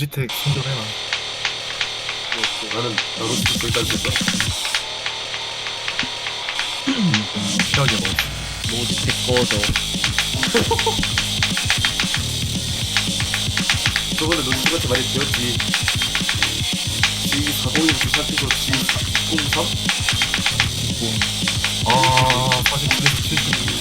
로지텍 생존해라. 나는 나도 진짜 일단 진짜 피하게 먹어. 로지텍 꺼져. 저번에 노트북한테 많이 배웠지 G401 시작해서 G403? 아, 49에서 70.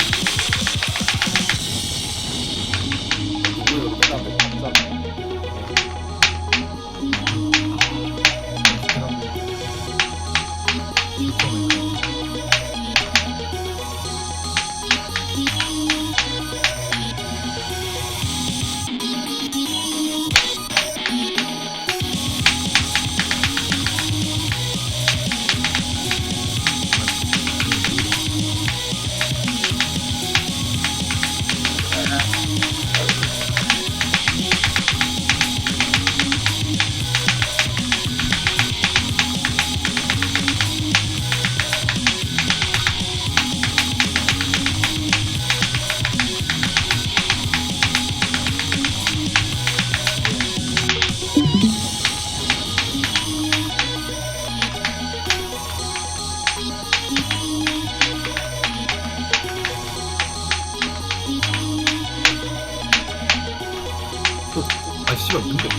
씨발, 뭔데?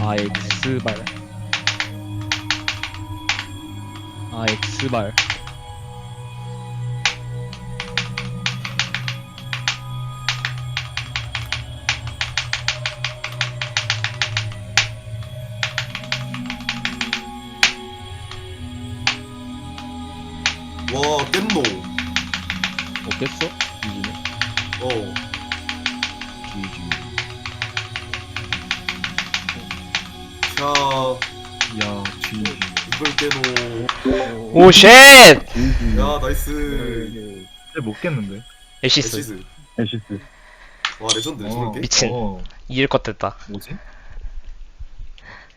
아 X발. 아 X발. 와 깻노 없겠어? 이지네. 어 GG. 자, 야, G. 이걸 깨노 오 쉣! 야 나이스 못 깼는데. 에시스 에시스 에시스. 와 레전드 어. 저런 게? 미친. 어, 이길 것 됐다 뭐지?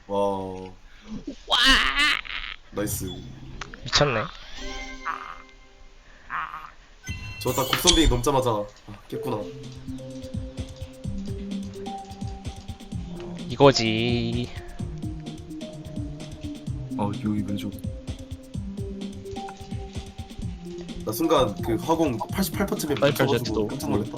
와 나이스 미쳤네 저딱 곡선빙이 넘자마자 아, 깼구나 이거지 어, 여기 왜 저거. 나 순간 그 화공 88%쯤에 빨리 제트도. 깜짝 놀랐다